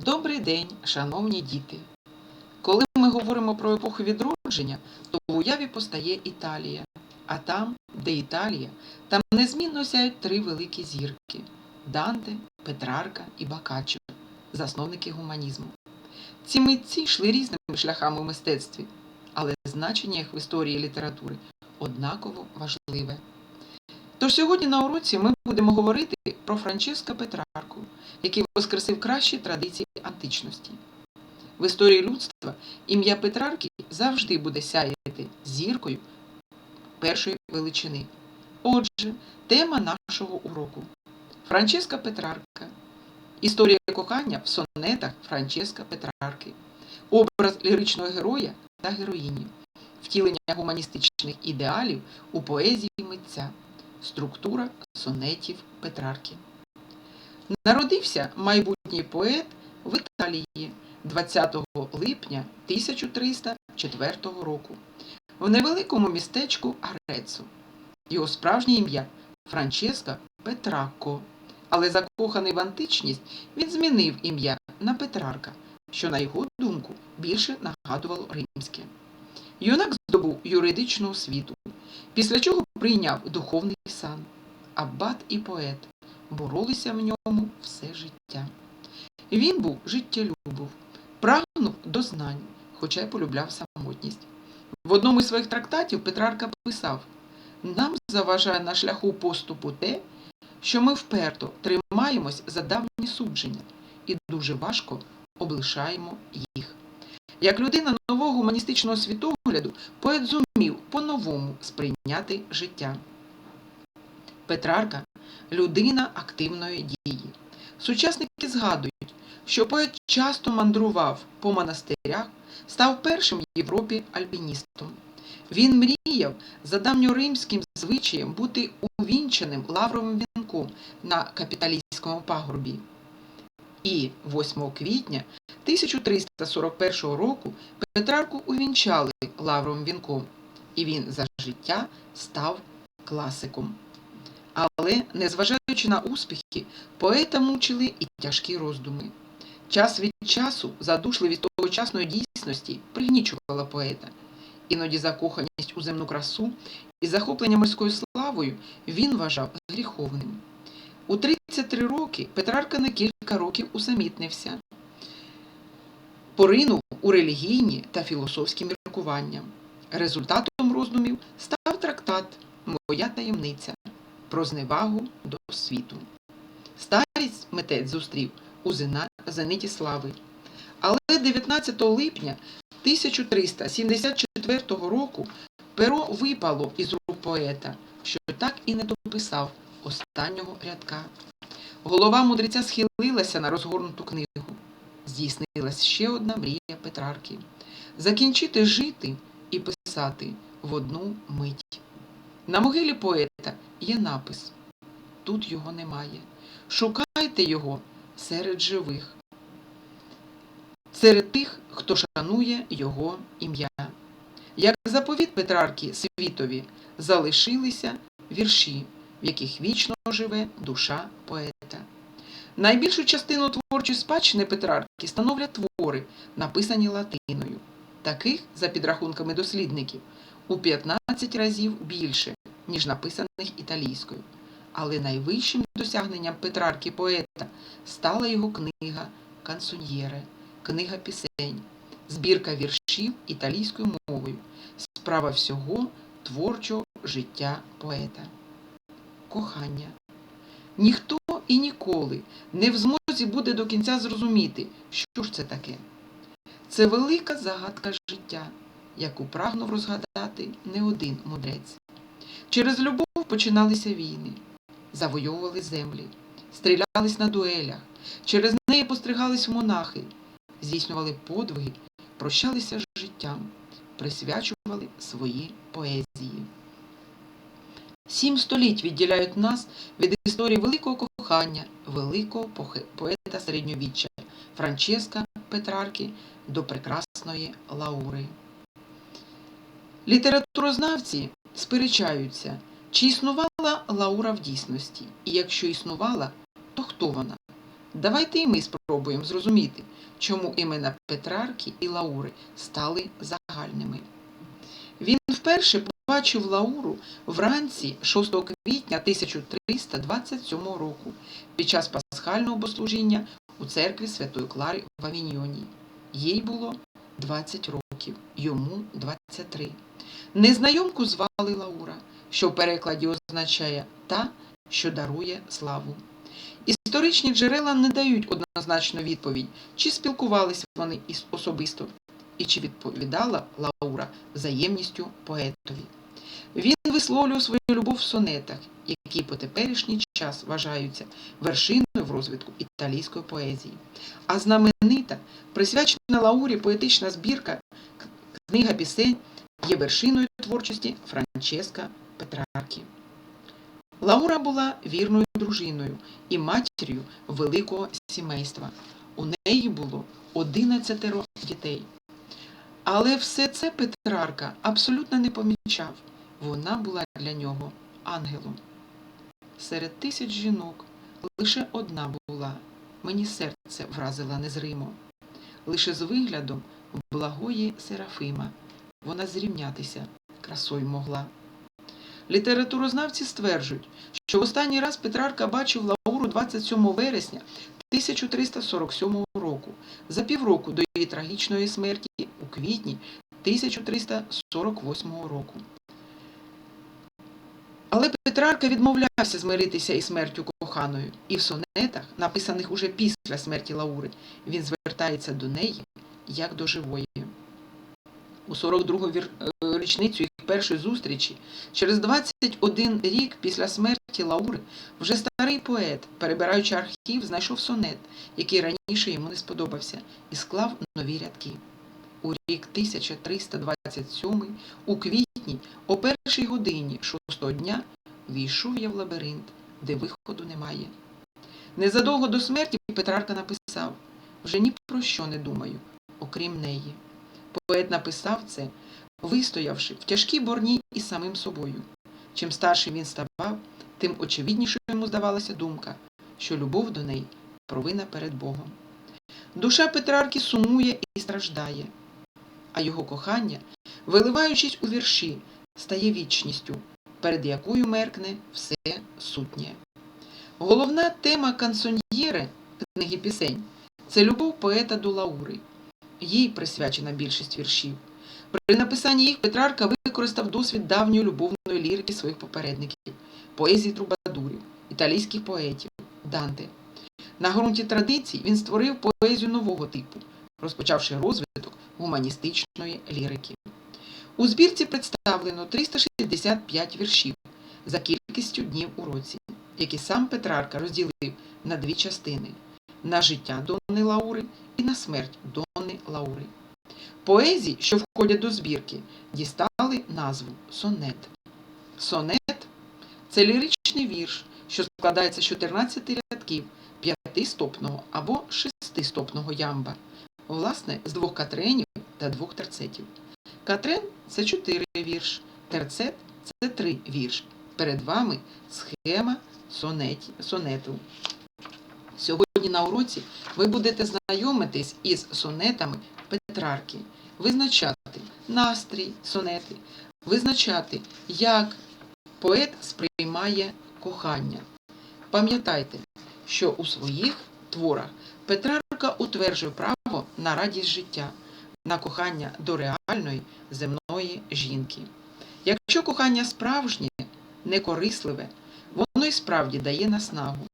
Добрий день, шановні діти! Коли ми говоримо про епоху відродження, то в уяві постає Італія. А там, де Італія, там незмінно сяють три великі зірки Данте, Петрарка і Бакаччо, засновники гуманізму. Ці митці йшли різними шляхами в мистецтві, але значення їх в історії літератури однаково важливе. Тож сьогодні на уроці ми будемо говорити про Франческа Петрарку, який воскресив кращі традиції античності. В історії людства ім'я Петрарки завжди буде сяяти зіркою першої величини. Отже, тема нашого уроку Франческа Петрарка. Історія кохання в сонетах Франческа Петрарки, образ ліричного героя та героїні, втілення гуманістичних ідеалів у поезії митця, структура сонетів Петрарки. Народився майбутній поет в Італії 20 липня 1304 року в невеликому містечку Арецу. Його справжнє ім'я Франческо Петракко, але закоханий в античність він змінив ім'я на Петрарка, що, на його думку, більше нагадувало римське. Юнак здобув юридичну освіту, після чого прийняв духовний сан. Аббат і поет боролися в ньому все життя. Він був життєлюбов, прагнув до знань, хоча й полюбляв самотність. В одному із своїх трактатів Петрарка писав: нам заважає на шляху поступу те, що ми вперто тримаємось за давні судження і дуже важко облишаємо їх. Як людина нового гуманістичного світогляду, поет зумів по-новому сприйняти життя. Петрарка людина активної дії. Сучасники згадують, що поет часто мандрував по монастирях, став першим в Європі альпіністом. Він мріяв за давньоримським звичаєм бути увінченим лавровим вінком на капіталійському пагорбі. І 8 квітня 1341 року Петрарку увінчали лавровим вінком, і він за життя став класиком. Але, незважаючи на успіхи, поета мучили і тяжкі роздуми. Час від часу задушливість тогочасної дійсності пригнічувала поета. Іноді закоханість у земну красу і захоплення морською славою він вважав гріховним. У 33 роки Петрарка на кілька років усамітнився, поринув у релігійні та філософські міркування. Результатом роздумів став трактат Моя таємниця про зневагу до світу. Старість митець зустрів у зениті слави. Але 19 липня 1374 року перо випало із рук поета, що так і не дописав останнього рядка. Голова мудреця схилилася на розгорнуту книгу. Здійснилась ще одна мрія Петрарки закінчити жити і писати в одну мить. На могилі поета є напис Тут його немає. Шукайте його серед живих, серед тих, хто шанує його ім'я. Як заповіт Петрарки світові залишилися вірші, в яких вічно живе душа поета. Найбільшу частину творчої спадщини Петрарки становлять твори, написані латиною. Таких, за підрахунками дослідників, у 15 разів більше, ніж написаних італійською. Але найвищим досягненням Петрарки поета стала його книга Кансоньєре, книга пісень, збірка віршів італійською мовою, справа всього творчого життя поета. Кохання. Ніхто і ніколи не в змозі буде до кінця зрозуміти, що ж це таке. Це велика загадка життя, яку прагнув розгадати не один мудрець. Через любов починалися війни, завойовували землі, стрілялись на дуелях, через неї постригались монахи, здійснювали подвиги, прощалися з життям, присвячували свої поезії. Сім століть відділяють нас від історії великого кохання, великого поета середньовіччя Франческа Петрарки до прекрасної Лаури. Літературознавці сперечаються, чи існувала Лаура в дійсності, і якщо існувала, то хто вона? Давайте і ми спробуємо зрозуміти, чому імена Петрарки і Лаури стали загальними. Він вперше побачив Лауру вранці 6 квітня 1327 року під час пасхального богослужіння у церкві Святої Клари в Авіньйоні. Їй було 20 років, йому 23. Незнайомку звали Лаура, що в перекладі означає та, що дарує славу. Історичні джерела не дають однозначну відповідь, чи спілкувалися вони із- особисто, і чи відповідала Лаура взаємністю поетові. Він висловлював свою любов в сонетах, які по теперішній час вважаються вершиною в розвитку італійської поезії. А знаменита, присвячена Лаурі поетична збірка книга пісень є вершиною творчості Франческа Петраркі. Лаура була вірною дружиною і матір'ю великого сімейства. У неї було 11 дітей. Але все це Петрарка абсолютно не помічав. Вона була для нього ангелом. Серед тисяч жінок лише одна була. Мені серце вразила незримо. Лише з виглядом благої Серафима вона зрівнятися красою могла. Літературознавці стверджують, що в останній раз Петрарка бачив Лауру 27 вересня 1347 року, за півроку до її трагічної смерті у квітні 1348 року. Але Петрарка відмовлявся змиритися із смертю коханою, і в сонетах, написаних уже після смерті Лаури, він звертається до неї як до живої. У 42-гу вір- е, річницю їх першої зустрічі, через 21 рік після смерті Лаури, вже старий поет, перебираючи архів, знайшов сонет, який раніше йому не сподобався, і склав нові рядки. У рік 1327, у квітні, о першій годині шостого дня, війшов я в лабіринт, де виходу немає. Незадовго до смерті Петрарка написав вже ні про що не думаю, окрім неї. Поет написав це, вистоявши в тяжкій борні із самим собою. Чим старшим він ставав, тим очевиднішою йому здавалася думка, що любов до неї провина перед Богом. Душа Петрарки сумує і страждає, а його кохання, виливаючись у вірші, стає вічністю, перед якою меркне все сутнє. Головна тема кансоньєре книги пісень це любов поета до Лаури. Їй присвячена більшість віршів. При написанні їх Петрарка використав досвід давньої любовної лірики своїх попередників, поезії трубадурів, італійських поетів, Данте. На ґрунті традицій він створив поезію нового типу, розпочавши розвиток гуманістичної лірики. У збірці представлено 365 віршів за кількістю днів у році, які сам Петрарка розділив на дві частини на життя Донни Лаури і на смерть Донни Лаури. Поезії, що входять до збірки, дістали назву сонет. Сонет це ліричний вірш, що складається з 14 рядків п'ятистопного або шестистопного ямба, власне, з двох катренів та двох терцетів. Катрен це 4 вірш, терцет це 3 вірш. Перед вами схема сонеті, сонету. Сьогодні на уроці ви будете знайомитись із сонетами Петрарки, визначати настрій сонети, визначати, як поет сприймає кохання. Пам'ятайте, що у своїх творах Петрарка утверджує право на радість життя, на кохання до реальної земної жінки. Якщо кохання справжнє, некорисливе, воно і справді дає наснагу,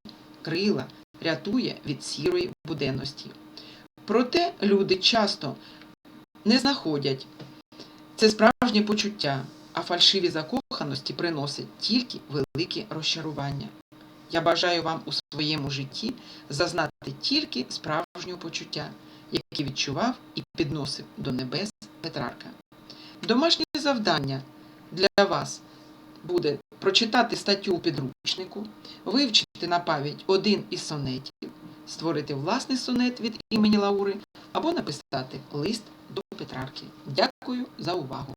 крила, рятує від сірої буденності. Проте люди часто не знаходять це справжнє почуття, а фальшиві закоханості приносять тільки великі розчарування. Я бажаю вам у своєму житті зазнати тільки справжнього почуття, яке відчував і підносив до небес Петрарка. Домашнє завдання для вас буде прочитати статтю у підручнику, вивчити на пам'ять один із сонетів, створити власний сонет від імені Лаури або написати лист до Петрарки. Дякую за увагу!